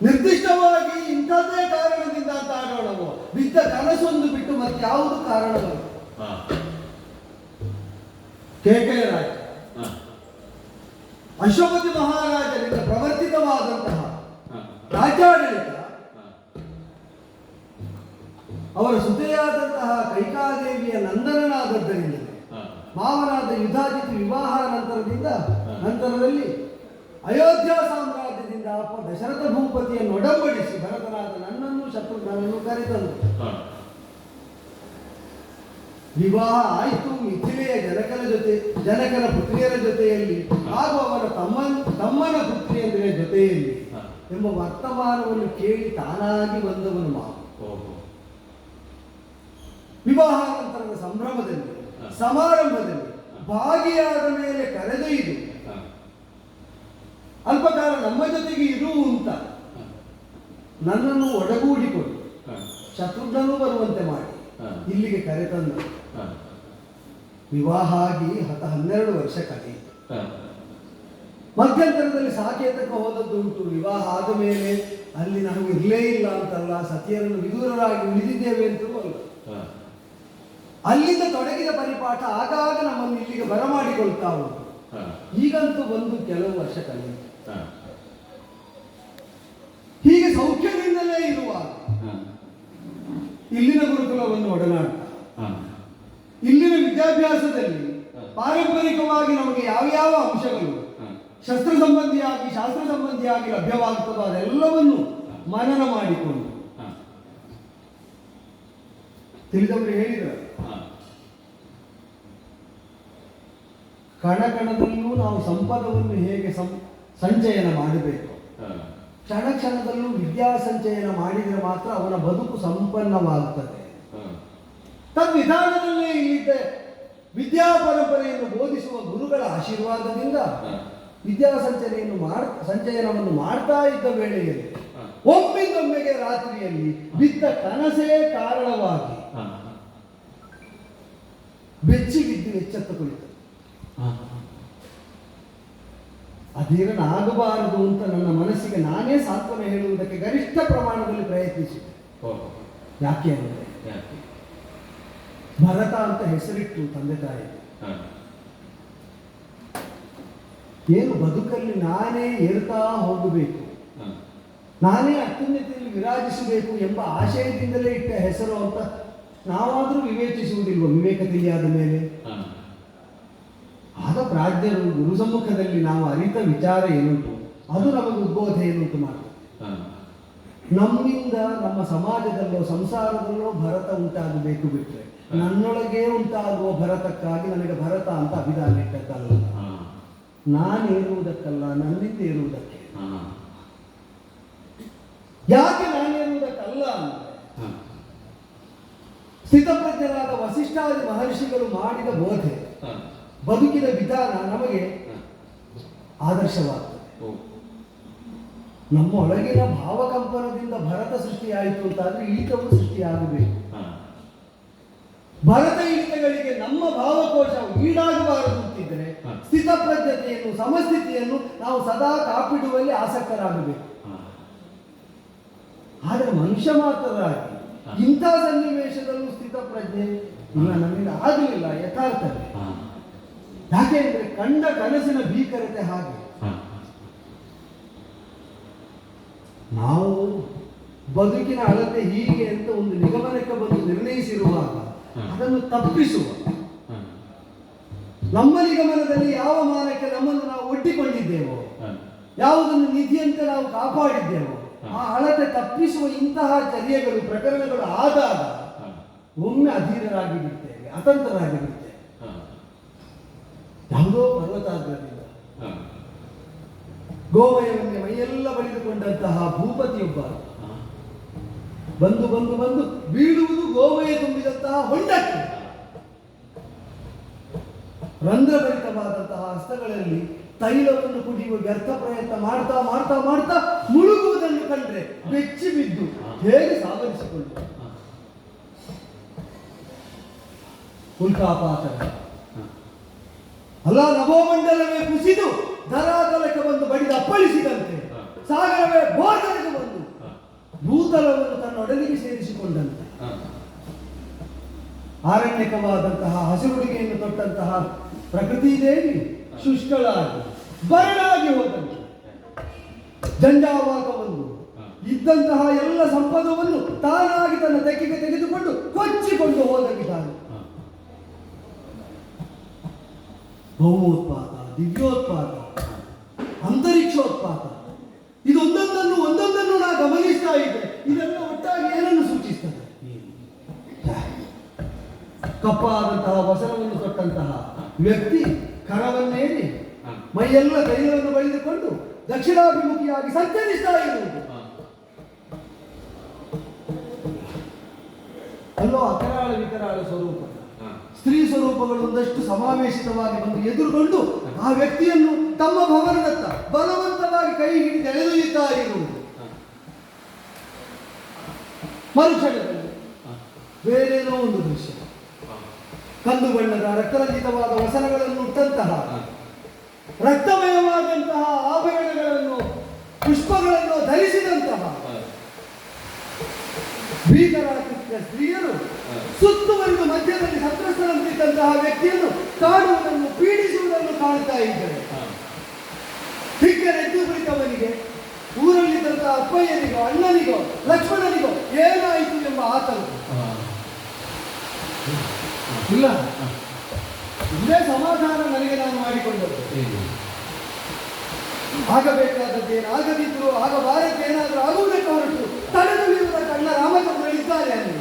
ನಿರ್ದಿಷ್ಟವಾಗಿ ಇಂಥದ್ದೇ ಕಾರಣದಿಂದ ಅಂತ ಆಗೋಣವು? ಬಿದ್ದ ಕನಸೊಂದು ಬಿಟ್ಟು ಮತ್ತೆ ಯಾವುದು ಕಾರಣವಲ್ಲ ಕೇಕೆಯ ರಾಜ ಅಶ್ವಪತಿ ಮಹಾರಾಜರಿಂದ ಪ್ರವರ್ತಿತವಾದಂತಹ ರಾಜ್ಯಾಡಳಿತ ಅವರ ಸುತೆಯಾದಂತಹ ಕೈಕಾದೇವಿಯ ನಂದನನಾದದ್ದರಿಂದ ಮಾವನಾದ ಯುಧಾಜಿತ್ ವಿವಾಹ ನಂತರದಿಂದ ನಂತರದಲ್ಲಿ ಅಯೋಧ್ಯ ಸಾಮ್ರಾಜ್ಯದಿಂದ ಅಪ್ಪ ದಶರಥ ಭೂಪತಿಯನ್ನು ಒಡಂಬಡಿಸಿ ಭರತನಾದ ನನ್ನನ್ನು ಶತ್ರುಘ್ನನನ್ನು ಕರೆತಂದು. ವಿವಾಹ ಆಯಿತು. ಮಿಥಿಲೆಯ ಜನಕನ ಜೊತೆ ಜನಕನ ಪುತ್ರಿಯರ ಜೊತೆಯಲ್ಲಿ ಹಾಗೂ ಅವರ ತಮ್ಮನ ತಮ್ಮನ ಪುತ್ರಿಯಂದ್ರ ಜೊತೆಯಲ್ಲಿ ಎಂಬ ವರ್ತಮಾನವನ್ನು ಕೇಳಿ ತಾನಾಗಿ ಬಂದವನು ಮಾವ. ವಿವಾಹಾನಂತರದ ಸಂಭ್ರಮದಲ್ಲಿ ಸಮಾರಂಭದಲ್ಲಿ ಭಾಗಿಯಾದ ಮೇಲೆ ಕರೆದೊಯ್ದು ಅಲ್ಪಕಾಲ ನಮ್ಮ ಜೊತೆಗೆ ಇರು ಅಂತ. ನನ್ನನ್ನು ಒಡಗೂಡಿಕೊಂಡು. ಶತ್ರುಘ್ನನು ಬರುವಂತೆ ಮಾಡಿ. ಇಲ್ಲಿಗೆ ಕರೆತಂದ ವಿವಾಹ ಆಗಿ ಹತ್ತ ಹನ್ನೆರಡು ವರ್ಷ ಕಳೆಯಿತು. ಮಧ್ಯಂತರದಲ್ಲಿ ಸಾಕೇತಕ್ಕೆ ಹೋದದ್ದುಂಟು ವಿವಾಹ ಆದ ಮೇಲೆ ಅಲ್ಲಿ ನಾವು ಇರಲೇ ಇಲ್ಲ ಅಂತಲ್ಲ ಸತಿಯರನ್ನು ವಿದೂರರಾಗಿ ಉಳಿದಿದ್ದೇವೆ ಅಂತಲೂ ಅಲ್ಲ. ಅಲ್ಲಿಂದ ತೊಡಗಿದ ಪರಿಪಾಠ ಆಗಾಗ ನಮ್ಮನ್ನು ಇಲ್ಲಿಗೆ ಬರಮಾಡಿಕೊಳ್ತಾ ಉಂಟು ಈಗಂತೂ ಒಂದು ಕೆಲವು ವರ್ಷ ಕಳೆಯಿತು ಹೀಗೆ ಸೌಖ್ಯದಿಂದಲೇ ಇರುವ ಇಲ್ಲಿನ ಗುರುಕುಲವನ್ನು ಒಡನಾಡು ಇಲ್ಲಿನ ವಿದ್ಯಾಭ್ಯಾಸದಲ್ಲಿ ಪಾರಂಪರಿಕವಾಗಿ ನಮಗೆ ಯಾವ ಯಾವ ಅಂಶಗಳು ಶಸ್ತ್ರ ಸಂಬಂಧಿಯಾಗಿ ಶಾಸ್ತ್ರ ಸಂಬಂಧಿಯಾಗಿ ಲಭ್ಯವಾಗುತ್ತದೋ ಅದೆಲ್ಲವನ್ನು ಮನನ ಮಾಡಿಕೊಂಡು. ತಿಳಿದವರು ಹೇಳಿದರು. ಹ, ಕಣ ಕಣದಲ್ಲೂ ನಾವು ಸಂಪದವನ್ನು ಹೇಗೆ ಸಂ ಸಂಚಯನ ಮಾಡಬೇಕು? ಕ್ಷಣ ಕ್ಷಣದಲ್ಲೂ ವಿದ್ಯಾ ಸಂಚಯನ ಮಾಡಿದರೆ ಮಾತ್ರ ಅವನ ಬದುಕು ಸಂಪನ್ನವಾಗುತ್ತದೆ ತನ್ನ ವಿಧಾನದಲ್ಲೇ ಇಲ್ಲಿದ್ದ ವಿದ್ಯಾ ಪರಂಪರೆಯನ್ನು ಬೋಧಿಸುವ ಗುರುಗಳ ಆಶೀರ್ವಾದದಿಂದ ವಿದ್ಯಾ ಸಂಚಯನೆಯನ್ನು ಮಾಡ ಸಂಚಯನವನ್ನು ಮಾಡ್ತಾ ಇದ್ದ ವೇಳೆಯಲ್ಲಿ ಒಮ್ಮಿಂದೊಮ್ಮೆಗೆ ರಾತ್ರಿಯಲ್ಲಿ ಬಿದ್ದ ಕನಸೇ ಕಾರಣವಾಗಿ ಬೆಚ್ಚಿ ಬಿದ್ದು ಎಚ್ಚೆತ್ತ ಕುಳಿತು ಹ, ಅಧೀರನಾಗಬಾರದು ಅಂತ ನನ್ನ ಮನಸ್ಸಿಗೆ ನಾನೇ ಸಾಂತ್ವನ ಹೇಳುವುದಕ್ಕೆ ಗರಿಷ್ಠ ಪ್ರಮಾಣದಲ್ಲಿ ಪ್ರಯತ್ನಿಸಿದೆ ಯಾಕೆ ಅಂದರೆ ಭರತ ಅಂತ ಹೆಸರಿಟ್ಟು ತಂದೆ ತಾಯಿ. ಏನು ಬದುಕಲ್ಲಿ ನಾನೇ ಏರ್ತಾ ಹೋಗಬೇಕು. ನಾನೇ ಅತ್ಯುನ್ನತಿಯಲ್ಲಿ ವಿರಾಜಿಸಬೇಕು ಎಂಬ ಆಶಯದಿಂದಲೇ ಇಟ್ಟ ಹೆಸರು ಅಂತ ನಾವಾದರೂ ವಿವೇಚಿಸುವುದಿಲ್ವ ವಿವೇಕ ತಿಳಿಯಾದ ಮೇಲೆ? ಪ್ರಾಜ್ಞರು ಗುರು ಸಮ್ಮುಖದಲ್ಲಿ ನಾವು ಅರಿತ ವಿಚಾರ ಏನುಂಟು ಅದು ನಮಗೆ ಉದ್ಬೋಧ ಏನುಂಟು ಮಾಡ್ತದೆ. ನಮ್ಮಿಂದ ನಮ್ಮ ಸಮಾಜದಲ್ಲೋ ಸಂಸಾರದಲ್ಲೋ ಭರತ ಉಂಟಾಗಬೇಕು ಬಿಟ್ಟರೆ ನನ್ನೊಳಗೆ ಉಂಟಾಗುವ ಭರತಕ್ಕಾಗಿ ನನಗೆ ಭರತ ಅಂತ ಅಭಿಧಾನ ಇಟ್ಟದ್ದಲ್ಲ. ಹ, ನಾನೇರುವುದಕ್ಕಲ್ಲ ನನ್ನಿಂದ ಏರುವುದಕ್ಕೆ. ಹ, ಯಾಕೆ ನಾನೇರುವುದಕ್ಕಲ್ಲ ಸ್ಥಿತಪ್ರಜ್ಞರಾದ ವಸಿಷ್ಠಾದಿ ಮಹರ್ಷಿಗಳು ಮಾಡಿದ ಬೋಧೆ. ಬದುಕಿನ ವಿಧಾನ ನಮಗೆ ಆದರ್ಶವಾಗ್ತದೆ. ನಮ್ಮ ಒಳಗಿನ ಭಾವಕಂಪನದಿಂದ ಭರತ ಸೃಷ್ಟಿಯಾಯಿತು ಅಂತಾದ್ರೆ ಇಳಿತವು ಸೃಷ್ಟಿಯಾಗಬೇಕು. ಭರತ ಈತಗಳಿಗೆ ನಮ್ಮ ಭಾವಕೋಶ ಈಡಾಗಬಾರದು ಅಂತಿದ್ರೆ. ಸ್ಥಿತಪ್ರಜ್ಞತೆಯನ್ನು ಸಮಸ್ಥಿತಿಯನ್ನು ನಾವು ಸದಾ ಕಾಪಿಡುವಲ್ಲಿ ಆಸಕ್ತರಾಗಬೇಕು. ಆದರೆ ಮನುಷ್ಯ ಮಾತ್ರರಾಗಿ. ಇಂಥ ಸನ್ನಿವೇಶದಲ್ಲೂ ಸ್ಥಿತಪ್ರಜ್ಞೆ ನಮ್ಮಿಂದ ಆಗಲಿಲ್ಲ ಯಥಾರ್ಥವೇ. ಯಾಕೆ ಅಂದ್ರೆ ಕಂಡ ಕನಸಿನ ಭೀಕರತೆ ಹಾಗೆ. ನಾವು ಬದುಕಿನ ಅಳತೆ ಹೀಗೆ ಅಂತ ಒಂದು ನಿಗಮನಕ್ಕೆ ಬಂದು ನಿರ್ಣಯಿಸಿರುವಾಗ ಅದನ್ನು ತಪ್ಪಿಸುವ. ನಮ್ಮ ನಿಗಮನದಲ್ಲಿ ಯಾವ ಮಾನಕ್ಕೆ ನಮ್ಮನ್ನು ನಾವು ಒಡ್ಡಿಕೊಂಡಿದ್ದೇವೋ ಯಾವುದನ್ನು ನಿಧಿಯಂತೆ ನಾವು ಕಾಪಾಡಿದ್ದೇವೋ ಆ ಅಳತೆ ತಪ್ಪಿಸುವ ಇಂತಹ ಚರ್ಯಗಳು ಪ್ರಕರಣಗಳು ಆದಾಗ ಒಮ್ಮೆ ಅಧೀನರಾಗಿ ಬಿಡ್ತೇವೆ ಅತಂತ್ರರಾಗಿ ಯಾವುದೋ ಪರ್ವತ ಹ, ಗೋಮಯವನ್ನೇ ಮೈಯೆಲ್ಲ ಬಳಿದುಕೊಂಡಂತಹ ಭೂಪತಿಯೊಬ್ಬ ಬಂದು ಬಂದು ಬಂದು ಬೀಳುವುದು ಗೋಮಯ ತುಂಬಿದಂತಹ ಹೊಂಡಕ್ಕೆ. ರಂಧ್ರಭರಿತವಾದಂತಹ ಹಸ್ತಗಳಲ್ಲಿ ತೈಲವನ್ನು ಕುಡಿಯುವ ವ್ಯರ್ಥ ಪ್ರಯತ್ನ ಮಾಡ್ತಾ ಮಾಡ್ತಾ ಮಾಡ್ತಾ ಮುಳುಗುವುದನ್ನು ಕಂಡ್ರೆ ಬೆಚ್ಚಿ ಬಿದ್ದು ಹೇಗೆ ಸಾಧಿಸಿಕೊಂಡು ಹ, ಅಲ್ಲ ನವಮಂಡಲವೇ ಕುಸಿದು ಧರಾತಲಕ್ಕೆ ಬಂದು ಬಡಿದು ಅಪ್ಪಳಿಸಿದಂತೆ ಸಾಗರವೇ ಬೋಧನೆಗೆ ಬಂದು ಭೂತಲವನ್ನು ತನ್ನ ಒಡಲಿಗೆ ಸೇರಿಸಿಕೊಂಡಂತೆ. ಆರಣ್ಯಕವಾದಂತಹ ಹಸಿರುಡಿಗೆಯನ್ನು ತೊಟ್ಟಂತಹ ಪ್ರಕೃತಿ ದೇವಿ ಶುಷ್ಕಳಾಗಿ ಬರಡಾಗಿ ಹೋದಂತೆ. ಜಂಜಾವಾತ ಇದ್ದಂತಹ ಎಲ್ಲ ಸಂಪದವನ್ನು ತಾನಾಗಿ ತನ್ನ ತೆಕ್ಕೆಗೆ ತೆಗೆದುಕೊಂಡು ಕೊಚ್ಚಿಕೊಂಡು ಹೋದ ವಿಧಾನ ಭೌಮೋತ್ಪಾತ ದಿವ್ಯೋತ್ಪಾತ ಅಂತರಿಕ್ಷೋತ್ಪಾತ. ಇದೊಂದೊಂದನ್ನು ಒಂದೊಂದನ್ನು ನಾ ಗಮನಿಸ್ತಾ ಇದ್ದೆ. ಇದೆಲ್ಲ ಒಟ್ಟಾಗಿ ಏನನ್ನು ಸೂಚಿಸ್ತದೆ? ಕಪ್ಪಾದಂತಹ ವಸನವನ್ನು ತೊಟ್ಟಂತಹ ವ್ಯಕ್ತಿ ಕರವನ್ನೇರಿ ಮೈಯೆಲ್ಲ ತೈಲವನ್ನು ಬಳಿದುಕೊಂಡು ದಕ್ಷಿಣಾಭಿಮುಖಿಯಾಗಿ ಸಂಚರಿಸ್ತಾ ಇರುವುದು ಅಲ್ಲೋ ಅಕರಾಳ ವಿಕರಾಳ ಸ್ವರೂಪ. ಸ್ತ್ರೀ ಸ್ವರೂಪಗಳು ಒಂದಷ್ಟು ಸಮಾವೇಶಿತವಾಗಿ ಬಂದು ಎದುರುಗೊಂಡು ಆ ವ್ಯಕ್ತಿಯನ್ನು ತಮ್ಮ ಭವನದತ್ತ ಬಲವಂತವಾಗಿ ಕೈ ಹಿಡಿದು ಎಳೆದೊಯ್ಯುತ್ತಾ ಇರುವುದು ಮರುಕ್ಷಣದಲ್ಲಿ ಬೇರೇನೋ ಒಂದು ದೃಶ್ಯ. ಕಂದು ಬಣ್ಣದ ರಕ್ತರಂಜಿತವಾದ ವಸನಗಳನ್ನು ಉಟ್ಟಂತಹ ರಕ್ತಮಯವಾದಂತಹ ಆಭರಣಗಳನ್ನು ಪುಷ್ಪಗಳನ್ನು ಧರಿಸಿದಂತಹ ಭೀಕರ ಸ್ತ್ರೀಯರು ಸುತ್ತುವರಿದು ಮಧ್ಯದಲ್ಲಿ ಸಂತ್ರಸ್ತರಂತಿದ್ದಂತಹ ವ್ಯಕ್ತಿಯನ್ನು ಕಾಡುವುದನ್ನು ಪೀಡಿಸುವುದನ್ನು ಕಾಣ್ತಾ ಇದ್ದಾರೆ. ಹಿಗ್ಗರೆದ್ದು ಕುಳಿತವನಿಗೆ ಊರಲ್ಲಿದ್ದಂತಹ ಅಪ್ಪಯ್ಯನಿಗೋ, ಅಣ್ಣನಿಗೋ, ಲಕ್ಷ್ಮಣನಿಗೋ ಏನಾಯಿತು ಎಂಬ ಆತಂಕ ಇಲ್ಲ. ಇಲ್ಲೇ ಸಮಾಧಾನ ನನಗೆ ನಾನು ಮಾಡಿಕೊಂಡದ್ದು. ಆಗಬೇಕಾದದ್ದೇನು ಆಗದಿದ್ರು ಆಗಬಾರದು ಏನಾದರೂ ಆಗುವುದಕ್ಕೆ ಹೊರಟು ತಡೆದುಳಿಯುವುದ ಕಣ್ಣ ರಾಮಚಂದ್ರ ಇದ್ದಾರೆ ಅಲ್ಲಿ.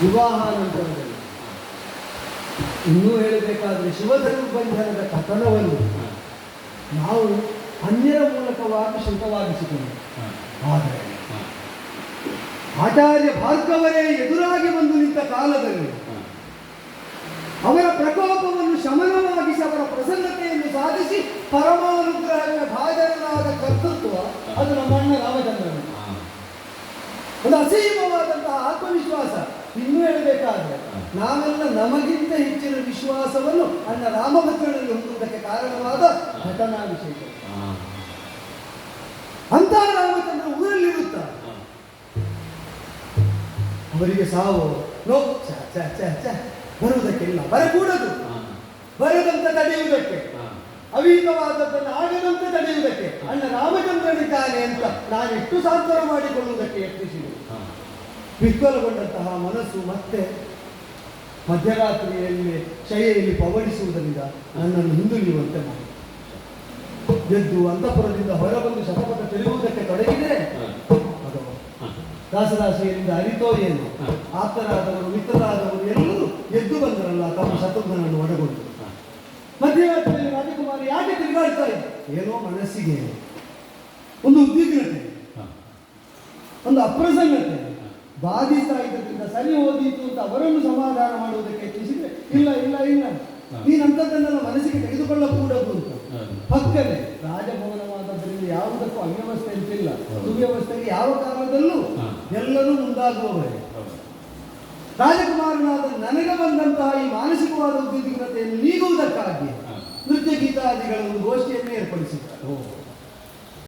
ವಿವಾಹಾನಂತರದಲ್ಲಿ. ಇನ್ನೂ ಹೇಳಬೇಕಾದ್ರೆ ಶಿವಧರ್ಮಬಂಧನದ ಕಥನವನ್ನು ನಾವು ಅನ್ಯರ ಮೂಲಕವಾಗಿ ಶ್ರುತವಾಗಿಸಿಕೊಂಡು ಆದರೆ ಆಚಾರ್ಯ ಭಾರ್ಗವರೇ ಎದುರಾಗಿ ಬಂದು ನಿಂತ ಕಾಲದಲ್ಲಿ ಅವರ ಪ್ರಕೋಪವನ್ನು ಶಮನವಾಗಿಸಿ ಅವರ ಪ್ರಸನ್ನತೆಯನ್ನು ಸಾಧಿಸಿ ಪರಮಾನುಗ್ರಹದ ಭಾಜನರಾದ ಕರ್ತೃತ್ವ ಅದು ನಮ್ಮ ಅಣ್ಣ ಒಂದು ಅಸೀಮವಾದಂತಹ ಆತ್ಮವಿಶ್ವಾಸ. ಇನ್ನೂ ಹೇಳಬೇಕಾದ್ರೆ ನಾವೆಲ್ಲ ನಮಗಿಂತ ಹೆಚ್ಚಿನ ವಿಶ್ವಾಸವನ್ನು ಅಣ್ಣ ರಾಮಭದ್ರನಲ್ಲಿ ಹೊಂದುವುದಕ್ಕೆ ಕಾರಣವಾದ ಘಟನಾ ವಿಶೇಷ ಅಂತ ರಾಮಚಂದ್ರ ಊರಲ್ಲಿರುತ್ತ. ಅವರಿಗೆ ಸಾವು ಛ, ಛ, ಛ, ಬರುವುದಕ್ಕಿಲ್ಲ ಬರಕೂಡದು. ಬರದಂತೆ ತಡೆಯುವುದಕ್ಕೆ ಅವೀತವಾದದ್ದನ್ನು ಆಗದಂತೆ ತಡೆಯುವುದಕ್ಕೆ ಅಣ್ಣ ರಾಮಚಂದ್ರನಿದ್ದಾನೆ ಅಂತ ನಾನೆಷ್ಟು ಸಾಂತ್ವನ ಮಾಡಿಕೊಳ್ಳುವುದಕ್ಕೆ ಯತ್ನಿಸಿದೆ. ವಿಫಲಗೊಂಡಂತಹ ಮನಸ್ಸು ಮತ್ತೆ ಮಧ್ಯರಾತ್ರಿಯಲ್ಲಿ ಶೈಲಿಯಲ್ಲಿ ಪವಡಿಸುವುದರಿಂದ ನನ್ನನ್ನು ಹಿಂದುಳಿಯುವಂತೆ ಮಾಡಿ. ಎದ್ದು ಅಂತಃಪುರದಿಂದ ಹೊರಬಂದು ಶತಪಥ ತಿಳಿಯುವುದಕ್ಕೆ ತೊಡಗಿದರೆ ದಾಸದಾಸಿಯರಿಂದ ಅರಿತೋ ಏನು? ಆಪ್ತರಾದವರು ಮಿತ್ರರಾದವರು ಎಲ್ಲರೂ ಎದ್ದು ಬಂದರಲ್ಲ ತಮ್ಮ ಶತ್ರುಘ್ನನ್ನು ಒಡಗೊಂಡು ಮಧ್ಯರಾತ್ರಿಯಲ್ಲಿ ರಾಜಕುಮಾರಿ ಯಾಕೆ ತಿರುಗಾಡ್ತಾರೆ ಏನೋ ಮನಸ್ಸಿಗೆ ಒಂದು ಉದ್ವಿಗ್ನತೆ ಒಂದು ಅಪ್ರಸನ್ನತೆ. ಬಾಧಿಸ್ತಾ ಇದ್ದರಿಂದ ಸರಿ ಓದಿತ್ತು ಅಂತ ಅವರನ್ನು ಸಮಾಧಾನ ಮಾಡುವುದಕ್ಕೆ ಯತ್ನಿಸಿದ್ರೆ ಇಲ್ಲ ಇಲ್ಲ ಇಲ್ಲ. ನೀನಂಥದ್ದನ್ನೆಲ್ಲ ಮನಸ್ಸಿಗೆ ತೆಗೆದುಕೊಳ್ಳಕೂಡದು ಅಂತ. ಪಕ್ಕನೆ ರಾಜಭವನವಾದದ್ದರಿಂದ ಯಾವುದಕ್ಕೂ ಅವ್ಯವಸ್ಥೆ ಅಂತಿಲ್ಲ. ಸುವ್ಯವಸ್ಥೆಗೆ ಯಾವ ಕಾರಣದಲ್ಲೂ. ಎಲ್ಲರೂ ಮುಂದಾಗುವವರೇ. ರಾಜಕುಮಾರನಾದ ನನಗೆ ಬಂದಂತಹ ಈ ಮಾನಸಿಕವಾದ ಉದ್ವಿಗ್ನತೆಯನ್ನು ನೀಗುವುದಕ್ಕಾಗಿ. ನೃತ್ಯ ಗೀತಾದಿಗಳ ಒಂದು ಗೋಷ್ಠಿಯನ್ನು ಏರ್ಪಡಿಸಿದ್ದಾರೆ.